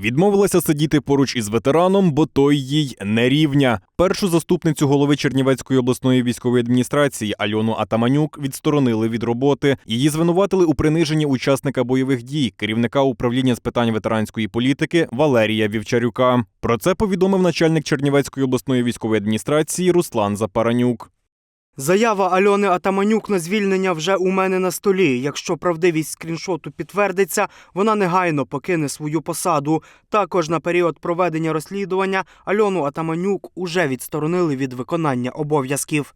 Відмовилася сидіти поруч із ветераном, бо той їй не рівня. Першу заступницю голови Чернівецької обласної військової адміністрації Альону Атаманюк відсторонили від роботи. Її звинуватили у приниженні учасника бойових дій, керівника управління з питань ветеранської політики Валерія Вівчарюка. Про це повідомив начальник Чернівецької обласної військової адміністрації Руслан Запаранюк. Заява Альони Атаманюк на звільнення вже у мене на столі. Якщо правдивість скріншоту підтвердиться, вона негайно покине свою посаду. Також на період проведення розслідування Альону Атаманюк уже відсторонили від виконання обов'язків.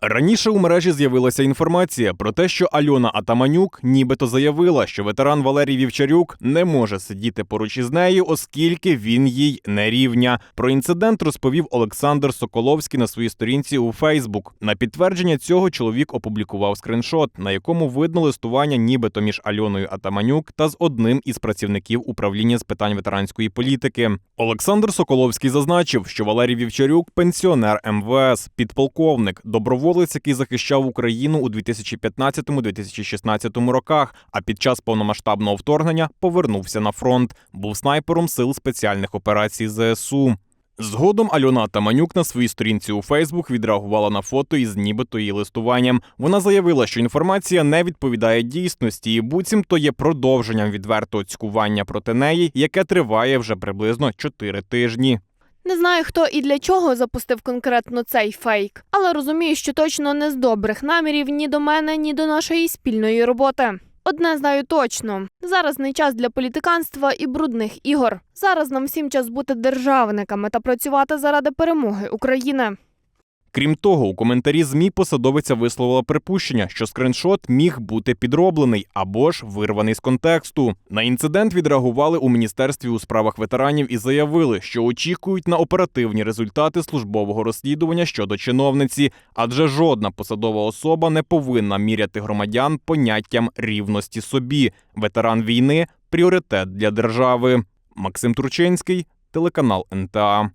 Раніше у мережі з'явилася інформація про те, що Альона Атаманюк нібито заявила, що ветеран Валерій Вівчарюк не може сидіти поруч із нею, оскільки він їй не рівня. Про інцидент розповів Олександр Соколовський на своїй сторінці у Фейсбук. На підтвердження цього чоловік опублікував скриншот, на якому видно листування нібито між Альоною Атаманюк та з одним із працівників управління з питань ветеранської політики. Олександр Соколовський зазначив, що Валерій Вівчарюк пенсіонер МВС, підполковник, доброволець, який захищав Україну у 2015-2016 роках. А під час повномасштабного вторгнення повернувся на фронт. Був снайпером сил спеціальних операцій ЗСУ. Згодом Альона Таманюк на своїй сторінці у Фейсбук відреагувала на фото із нібито її листуванням. Вона заявила, що інформація не відповідає дійсності, і буцімто є продовженням відвертого цькування проти неї, яке триває вже приблизно 4 тижні. Не знаю, хто і для чого запустив конкретно цей фейк, але розумію, що точно не з добрих намірів ні до мене, ні до нашої спільної роботи. Одне знаю точно: зараз не час для політиканства і брудних ігор. Зараз нам всім час бути державниками та працювати заради перемоги України. Крім того, у коментарі ЗМІ посадовиця висловила припущення, що скриншот міг бути підроблений або ж вирваний з контексту. На інцидент відреагували у міністерстві у справах ветеранів і заявили, що очікують на оперативні результати службового розслідування щодо чиновниці, адже жодна посадова особа не повинна міряти громадян поняттям рівності собі. Ветеран війни пріоритет для держави. Максим Турчинський, телеканал НТА.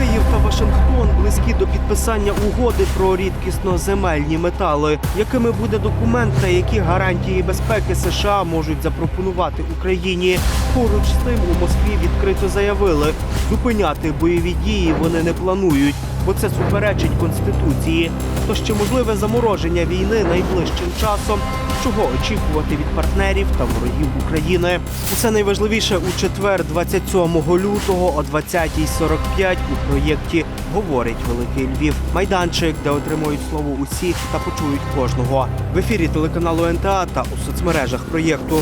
Київ та Вашингтон близькі до підписання угоди про рідкісно земельні метали. Якими буде документ та які гарантії безпеки США можуть запропонувати Україні? Поруч з тим у Москві відкрито заявили, зупиняти бойові дії вони не планують, бо це суперечить конституції. То ще можливе замороження війни найближчим часом. Чого очікувати від партнерів та ворогів України? Усе найважливіше у четвер, 27 лютого о 20.45 у проєкті Говорить Великий Львів. Майданчик, де отримують слово усі та почують кожного. В ефірі телеканалу НТА та у соцмережах проєкту.